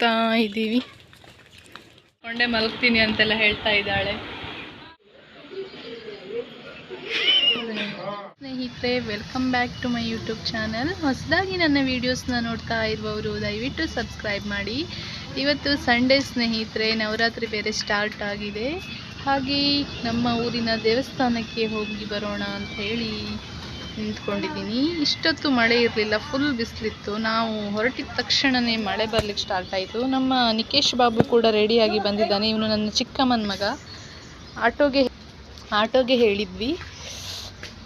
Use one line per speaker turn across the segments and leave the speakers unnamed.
ಹೋಗ್ತಾ ಇದ್ದೀವಿ. ಕೊಂಡೆ ಮಲಗ್ತೀನಿ ಅಂತೆಲ್ಲ ಹೇಳ್ತಾ ಇದ್ದಾಳೆ. ಸ್ನೇಹಿತರೆ welcome back to my YouTube channel ಹೊಸದಾಗಿ ನನ್ನ ವೀಡಿಯೋಸ್ನ ನೋಡ್ತಾ ಇರುವವರು, ದಯವಿಟ್ಟು ಸಬ್ಸ್ಕ್ರೈಬ್ ಮಾಡಿ. ಇವತ್ತು ಸಂಡೇ ಸ್ನೇಹಿತರೆ, ನವರಾತ್ರಿ ಬೇರೆ ಸ್ಟಾರ್ಟ್ ಆಗಿದೆ. ಹಾಗೆ ನಮ್ಮ ಊರಿನ ದೇವಸ್ಥಾನಕ್ಕೆ ಹೋಗಿ ಬರೋಣ ಅಂತ ಹೇಳಿ. ನಿಂತ್ಕೊಂಡಿದ್ದೀನಿ. ಇಷ್ಟೊತ್ತು ಮಳೆ ಇರಲಿಲ್ಲ ಫುಲ್ ಬಿಸಿಲಿತ್ತು. ನಾವು ಹೊರಟಿದ ತಕ್ಷಣವೇ ಮಳೆ ಬರ್ಲಿಕ್ಕೆ ಸ್ಟಾರ್ಟ್ ಆಯಿತು. ನಮ್ಮ ನಿಕೇಶ್ ಬಾಬು ಕೂಡ ರೆಡಿಯಾಗಿ ಬಂದಿದ್ದಾನೆ. ಇವನು ನನ್ನ ಚಿಕ್ಕಮ್ಮನ ಮಗ. ಆಟೋಗೆ ಆಟೋಗೆ ಹೇಳಿದ್ವಿ.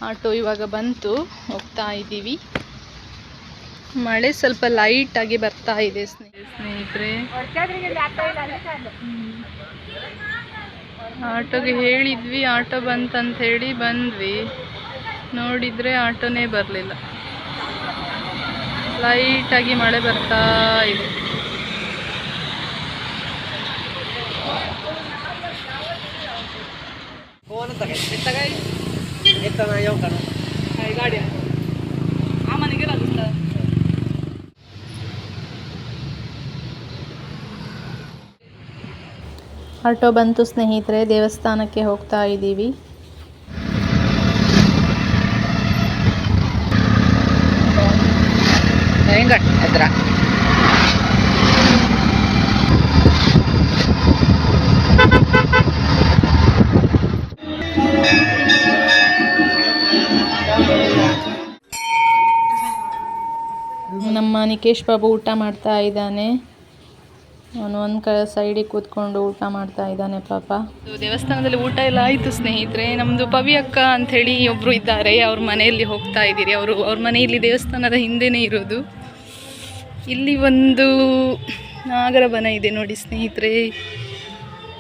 ಆಟೋ ಇವಾಗ ಬಂತು. ಹೋಗ್ತಾ ಇದ್ದೀವಿ. ಮಳೆ ಸ್ವಲ್ಪ ಲೈಟಾಗಿ ಬರ್ತಾ ಇದೆ ಸ್ನೇಹ ಸ್ನೇಹಿತರೆ. ಆಟೋಗೆ ಹೇಳಿದ್ವಿ ಆಟೋ ಬಂತಂತ ಹೇಳಿ ಬಂದ್ವಿ. ನೋಡಿದರೆ ಆಟೋನೇ ಬರಲಿಲ್ಲ. ಲೈಟಾಗಿ ಮಳೆ ಬರ್ತಾ ಇದೆ. ಆಟೋ ಬಂತು ಸ್ನೇಹಿತರೆ ದೇವಸ್ಥಾನಕ್ಕೆ ಹೋಗ್ತಾ ಇದ್ದೀವಿ.
ಎದ್ರ
ನಮ್ಮ ನಿಕೇಶ್ ಬಾಬು ಊಟ ಮಾಡ್ತಾ ಇದ್ದಾನೆ. ಅವನು ಒಂದು ಕ ಸೈಡಿಗೆ ಕೂತ್ಕೊಂಡು ಊಟ ಮಾಡ್ತಾ ಇದ್ದಾನೆ ಪಾಪ. ದೇವಸ್ಥಾನದಲ್ಲಿ ಊಟ ಎಲ್ಲ ಆಯಿತು ಸ್ನೇಹಿತರೆ. ನಮ್ಮದು ಪವಿ ಅಕ್ಕ ಅಂತ ಹೇಳಿ ಒಬ್ಬರು ಇದ್ದಾರೆ. ಅವ್ರ ಮನೆಯಲ್ಲಿ ಹೋಗ್ತಾ ಇದ್ದೀರಿ. ಅವರು ಅವ್ರ ಮನೆಯಲ್ಲಿ ದೇವಸ್ಥಾನದ ಹಿಂದೆನೇ ಇರೋದು. ಇಲ್ಲಿ ಒಂದು ನಾಗರ ಬನ ಇದೆ ನೋಡಿ ಸ್ನೇಹಿತರೆ.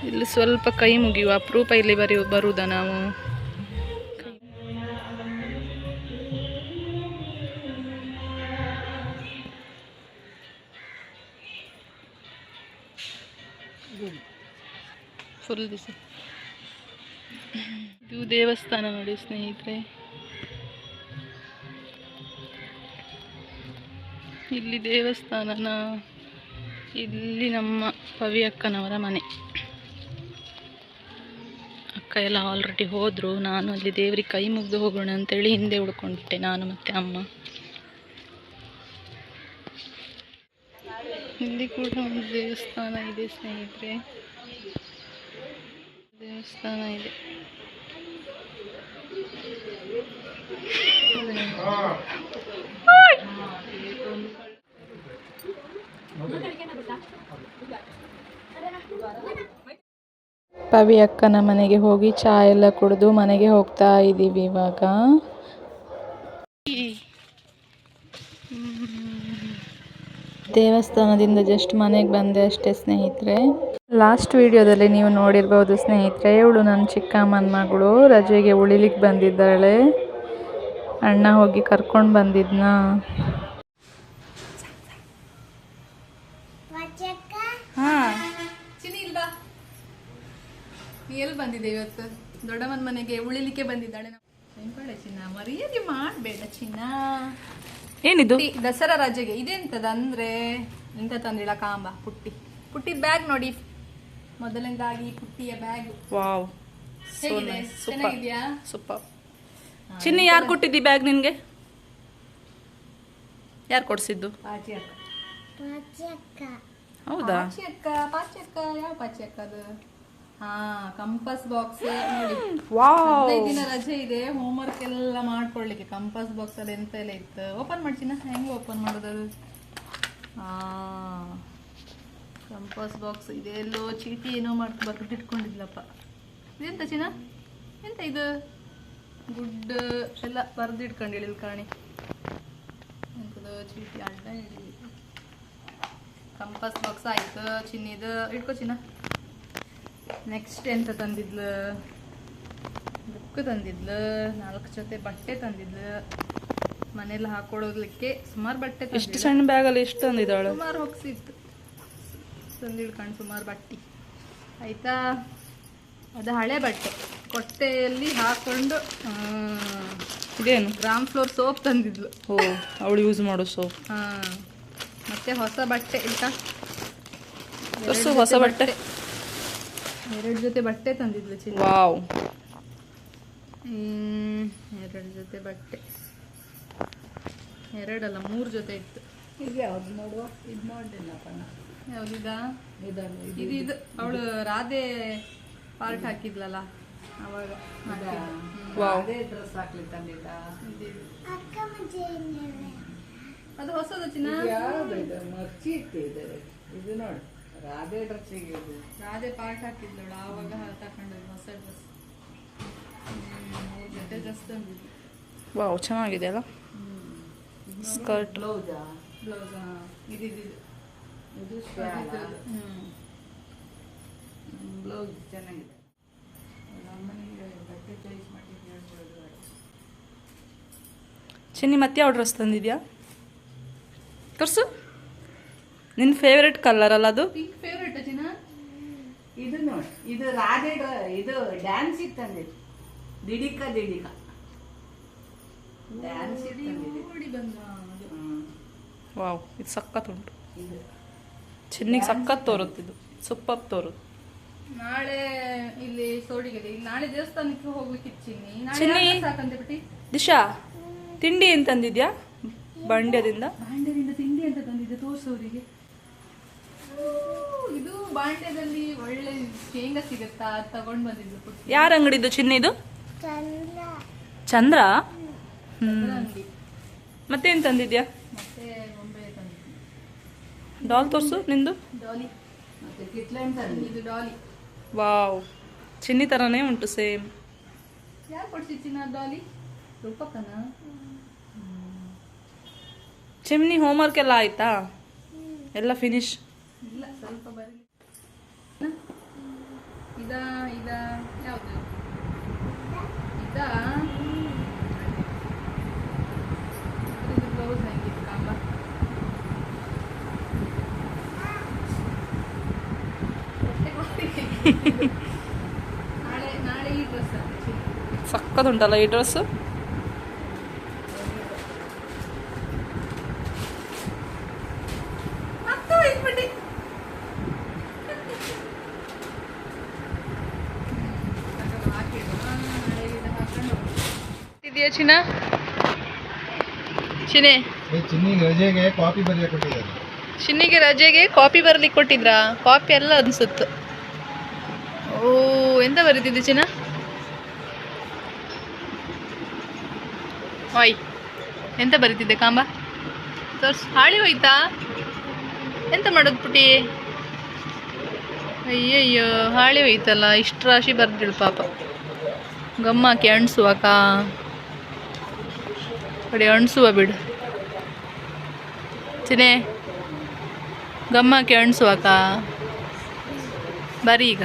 ಇಲ್ಲಿ ಸ್ವಲ್ಪ ಕೈ ಮುಗಿಯುವ ಅಪರೂಪ ಇಲ್ಲಿ ಬರೀ ಬರುವುದಾ ನಾವು? ಫುಲ್ ದಿವಸ ಇದು ದೇವಸ್ಥಾನ ನೋಡಿ ಸ್ನೇಹಿತರೆ. ಇಲ್ಲಿ ದೇವಸ್ಥಾನನ, ಇಲ್ಲಿ ನಮ್ಮ ಪವಿ ಅಕ್ಕನವರ ಮನೆ. ಅಕ್ಕ ಎಲ್ಲ ಆಲ್ರೆಡಿ ಹೋದರು, ನಾನು ಅಲ್ಲಿ ದೇವ್ರಿಗೆ ಕೈ ಮುಗಿದು ಹೋಗೋಣ ಅಂತೇಳಿ ಹಿಂದೆ ಉಳ್ಕೊಂಡ್ಬಿಟ್ಟೆ ನಾನು ಮತ್ತು ಅಮ್ಮ. ಇಲ್ಲಿ ಕೂಡ ಒಂದು ದೇವಸ್ಥಾನ ಇದೆ ಸ್ನೇಹಿತರೆ. ದೇವಸ್ಥಾನ ಇದೆ. ಪವಿ ಅಕ್ಕನ ಮನೆಗೆ ಹೋಗಿ ಚಾ ಎಲ್ಲ ಕುಡಿದು ಮನೆಗೆ ಹೋಗ್ತಾ ಇದ್ದೀವಿ ಇವಾಗ. ದೇವಸ್ಥಾನದಿಂದ ಜಸ್ಟ್ ಮನೆಗೆ ಬಂದೆ ಅಷ್ಟೇ ಸ್ನೇಹಿತರೆ. ಲಾಸ್ಟ್ ವಿಡಿಯೋದಲ್ಲಿ ನೀವು ನೋಡಿರ್ಬೋದು ಸ್ನೇಹಿತರೆ, ಇವಳು ನನ್ನ ಚಿಕ್ಕಮ್ಮನ ಮಗಳು ರಜೆಗೆ ಉಳಿಲಿಕ್ಕೆ ಬಂದಿದ್ದಾಳೆ. ಅಣ್ಣ ಹೋಗಿ ಕರ್ಕೊಂಡು ಬಂದಿದ್ನ? ಹಾಂ. ಚಿನಿ ಇಲ್ವಾ ನೀ ಎಲ್ಲಿ ಬಂದಿದೆ ಇವತ್ತು? ದೊಡ್ಡಮ್ಮನ ಮನೆಗೆ ಉಳಿಲಿಕ್ಕೆ ಬಂದಿದ್ದಾಳೆ ನೆನ್ಕೊಳ್ಳೆ ಚಿನ್ನ? ಮರ್ಯಾದೆ ಮಾಡಬೇಡ ಚಿನ್ನ.
ಏನಿದು?
ಪುಟ್ಟಿ, ದಸರಾ ರಜೆಗೆ. ಇದೆಂತದ ಅಂದ್ರೆ ಎಂತ ತಂದಿಲ್ಲ ಕಾಂಬ ಪುಟ್ಟಿ. ಪುಟ್ಟಿ ಬ್ಯಾಗ್ ನೋಡಿ. ಮೊದಲನೇದಾಗಿ ಪುಟ್ಟಿಯ ಬ್ಯಾಗ್
ವಾವ್.
ಚೆನ್ನಾಗಿದ್ಯಾ?
ಸೂಪರ್ ಚಿನ್ನಿ ಯಾರು ಕೊಟ್ಟಿದ್ದಿ ಬ್ಯಾಗ್ ನಿನ್ಗೆ? ಯಾರು ಕೊಡ್ಸಿದ್ದು?
ಪಾಚಿ ಅಕ್ಕ.
ಹೌದಾ?
ಪಾಚಿ ಅಕ್ಕ ಪಾಚಿ ಅಕ್ಕ ಯಾವ ಪಾಚಿ ಅಕ್ಕ ಅದು? ಹಾ ಕಂಪಸ್ ಬಾಕ್ಸ್ ನೋಡಿ. ಹದಿನೈದು ದಿನ ರಜೆ ಇದೆ ಹೋಮ್ವರ್ಕ್ ಎಲ್ಲ ಮಾಡ್ಕೊಳ್ಳಿಕ್ಕೆ. ಕಂಪಸ್ ಬಾಕ್ಸ್ ಅಲ್ಲಿ ಎಂತ ಎಲ್ಲ ಇತ್ತು? ಓಪನ್ ಮಾಡ್ತೀನ ಹೆಂಗೆ ಓಪನ್ ಮಾಡೋದು ಹಾ ಕಂಪಸ್ ಬಾಕ್ಸ್ ಇದೆಲ್ಲೋ ಚೀಟಿ ಏನೋ ಮಾಡ್ಕೊ ಬರ್ತಿಟ್ಕೊಂಡಿದ್ಲಪ್ಪ ಇದೆಂತ ಚಿನ್ನ? ಎಂತ ಇದು? ಗುಡ್ ಎಲ್ಲ ಬರ್ದಿಟ್ಕೊಂಡಿಲ್ಲ ಕಾಣಿ. ಎಂಥದ್ದು ಚೀಟಿ ಅಡ್ಡ ಹಿಡಿ ಕಂಪಸ್ ಬಾಕ್ಸ್ ಆಯಿತು ಚಿನ್ನಿದು ಇಟ್ಕೋ ಚಿನ್ನ. ನೆಕ್ಸ್ಟ್ ಎಂತ ತಂದಿದ್ಲು? ಬುಕ್ ತಂದಿದ್ಲು ನಾಲ್ಕು ಜೊತೆ ಬಟ್ಟೆ ತಂದಿದ್ಲು. ಮನೇಲಿ ಹಾಕೊಳ್ಳೋಗ್ಲಿಕ್ಕೆ ಸುಮಾರು ಬಟ್ಟೆ ಎಷ್ಟು
ಸಣ್ಣ ಬ್ಯಾಗಲ್ಲಿ ಎಷ್ಟು ತಂದಿದ್ದಾಳು?
ಸುಮಾರು ಹೊಗ್ಸಿತ್ತು ತಂದಿಡ್ಕೊಂಡು ಸುಮಾರು ಬಟ್ಟೆ. ಆಯಿತಾ? ಅದು ಹಳೆ ಬಟ್ಟೆ. ಕೊಟ್ಟೆಯಲ್ಲಿ ಹಾಕೊಂಡು
ಇದೇನು?
ಗ್ರಾಮ್ ಫ್ಲೋರ್ ಸೋಪ್ ತಂದಿದ್ಲು.
ಓ ಅವಳು ಯೂಸ್ ಮಾಡೋ ಸೋಪ್
ಹಾಂ. ಮತ್ತೆ ಹೊಸ ಬಟ್ಟೆ ಇಲ್ಲ
ತೋರ್ಸು ಹೊಸ ಬಟ್ಟೆ.
ಎರಡು ಜೊತೆ ಬಟ್ಟೆ ತಂದಿದ್ಲು ಚಿನ್ನ.
ವಾವ್.
ಹ್ಮ್, ಎರಡು ಜೊತೆ ಬಟ್ಟೆ. ಎರಡಲ್ಲ ಮೂರು ಜೊತೆ ಇತ್ತು.
ಇದು ಯಾವ್ದು ನೋಡುವ? ಇದು
ಯಾವ್ದಿದ
ಇದನ್ನು
ಇದು? ಇದು ಅವಳು ರಾಧೆ ಪಾರ್ಟ್ ಹಾಕಿದ್ಲಲ್ಲ ಅವಾಗ
ಅದೇ ಡ್ರೆಸ್ ಹಾಕ್ಲಿ ತಂದಿದ್ದ.
ಅದು ಹೊಸದು ಚಿನ್ನ?
ಇದು ಯಾವ್ದು ಇದು? ಮರ್ಚಿ ಇಟ್ಟಿದೆ ಇದು. ನೋಡಿ ರಾಧೆ ಡ್ರೆಸ್ಸಿಗೆ ಇದು.
ರಾಧೆ ಪಾರ್ಟ್ ಹಾಕಿದ್ಲವಳು ಆವಾಗ ತಕೊಂಡದ್ದು ಹೊಸ ಡ್ರೆಸ್ ಜೊತೆ ಡ್ರೆಸ್ ತಂದಿದ್ಲು
ವಾವ್ ಚೆನ್ನಾಗಿದೆ ಅಲ್ಲ? ಸ್ಕರ್ಟ್
ಬ್ಲೌಸಾ?
ಬ್ಲೌಸ್? ಇದಿದ್ದು
ಇದು ಬ್ಲೌಸ್ ಚೆನ್ನಾಗಿದೆ. ಅಮ್ಮನಿಗೆ ಬಟ್ಟೆ ಚಾಯ್ಸ್ ಮಾಡಿ
ಚಿನ್ನಿ ಮತ್ತೆ ಯಾವ ಡ್ರೆಸ್ ತಂದಿದ್ಯಾ? ತೋರ್ಸು ನಿನ್ನ ಫೇವ್ರೆಟ್ ಕಲರ್ ಅಲ್ಲ ಅದು?
ಪಿಂಕ್ ಫೇವ್ರೇಟ್ ಚಿನ್ನ
ಇದು ನೋಡಿ ಇದು ರಾಧೆ ಇದು ಡ್ಯಾನ್ಸ್ ತಂದಿದ್ದು. ದಿಡಿಕ ದಿಡಿಕ ಡ್ಯಾನ್ಸ್ ತಂದಿದೆ
ಓಡಿ ಬಂದ
ವಾವ್ ಇದು ಸಖತ್ ಉಂಟು. ಚಿನ್ನಿಗೆ ಸಖತ್ ತೋರುತ್ತಿದ್ದು ಸೂಪರ್ ತೋರುತ್ತೆ
ನಾಳೆ ಇಲ್ಲಿ ಸೋಡಿಗೆ ಇಲ್ಲಿ ನಾಳೆ ದೇವಸ್ಥಾನಕ್ಕೆ ಹೋಗ್ಬೇಕಿತ್ತು ಚಿನ್ನಿ
ದಿಶಾ ತಿಂಡಿ ಏನು ತಂದಿದ್ಯಾ? ಬಾಂಡ್ಯದಿಂದ?
ತೋರ್ಸೋರಿಗೆ ಇದು ಬಾಂಡ್ಯದಲ್ಲಿ ಒಳ್ಳೆ ಶೇಂಗಾ ಸಿಗುತ್ತಾ ತಗೊಂಡ್ ಬಂದಿದ್ದು ಪುಟ್ಟಿ.
ಯಾರ ಅಂಗಡಿದು ಚಿನ್ನಿದು ಚಂದ್ರ? ಹ್ಮ್.
ಅಂಗಡಿ.
ಮತ್ತೇನು ತಂದಿದ್ಯಾ?
ಮತ್ತೆ ತಂದಿದ್ದು.
ಡಾಲ್ ತೋರ್ಸು ನಿಂದು?
ಡಾಲಿ.
ಮತ್ತೆ
ಇದು ಡಾಲಿ.
ವಾವ್. ಚಿನ್ನಿ ಥರನೇ ಉಂಟು ಸೇಮ್.
ಯಾರು ಕೊಡ್ಸಿ ಚಿನ್ನ ಡಾಲಿ? ರೂಪಕ್ಕನ?
ಚಿಮ್ನಿ ಹೋಮ್ವರ್ಕ್ ಎಲ್ಲ ಆಯ್ತಾ? ಎಲ್ಲ ಫಿನಿಶ್
ಇಲ್ಲ ಸ್ವಲ್ಪ ಬರಲಿ. ಇದ ಇದ ಯಾವುದು? ಇದ? ಇದು ಬ್ಲೌಸ್ ಹೆಂಗಿತ್ತು ಕಾಂಬ. ನಾಳೆ ನಾಳೆ ಈ ಡ್ರೆಸ್
ಸಖತ್ ಉಂಟಲ್ಲ ಈ ಡ್ರೆಸ್ಸು
ಮತ್ತೆ ಹೋಯ್ತ್ಬಿಟ್ಟಿ. ಇದೆಯಾ ಚಿನ್ನ? ಚಿನ್ನೆ.
ಚಿನ್ನಿಗೆ ರಜೆಗೆ ಕಾಪಿ ಬರಲಿಕ್ಕೆ ಕೊಟ್ಟಿದ್ದಾರೆ.
ಚಿನ್ನಿಗೆ ರಜೆಗೆ ಕಾಪಿ ಬರ್ಲಿಕ್ಕೆ ಕೊಟ್ಟಿದ್ರಾ? ಕಾಪಿ ಎಲ್ಲ ಅನ್ಸುತ್ತು. ಓ ಎಂತ ಬರೀತಿದ್ದೆ ಚಿನ್ನ? ಓಯ್ ಎಂತ ಬರೀತಿದ್ದೆ ಕಾಂಬ? ತೋರ್ಸ್ ಹಾಳಿ ಹೋಯ್ತಾ? ಎಂತ ಮಾಡೋದು ಪುಟಿ ಅಯ್ಯಯ್ಯೋ ಹಾಳಿ ಹೋಯ್ತಲ್ಲ ಇಷ್ಟು ರಾಶಿ ಬರ್ದಿಳು ಪಾಪ. ಗಮ್ಮಾಕಿ ಅಣ್ಸುವಕ ಕಡೆ ಅಣಿಸುವ ಬಿಡು. ಚಿನೆ ಗಮ್ಮಕ್ಕೆ ಅಣಿಸುವಕ್ಕ ಬರೀ ಈಗ.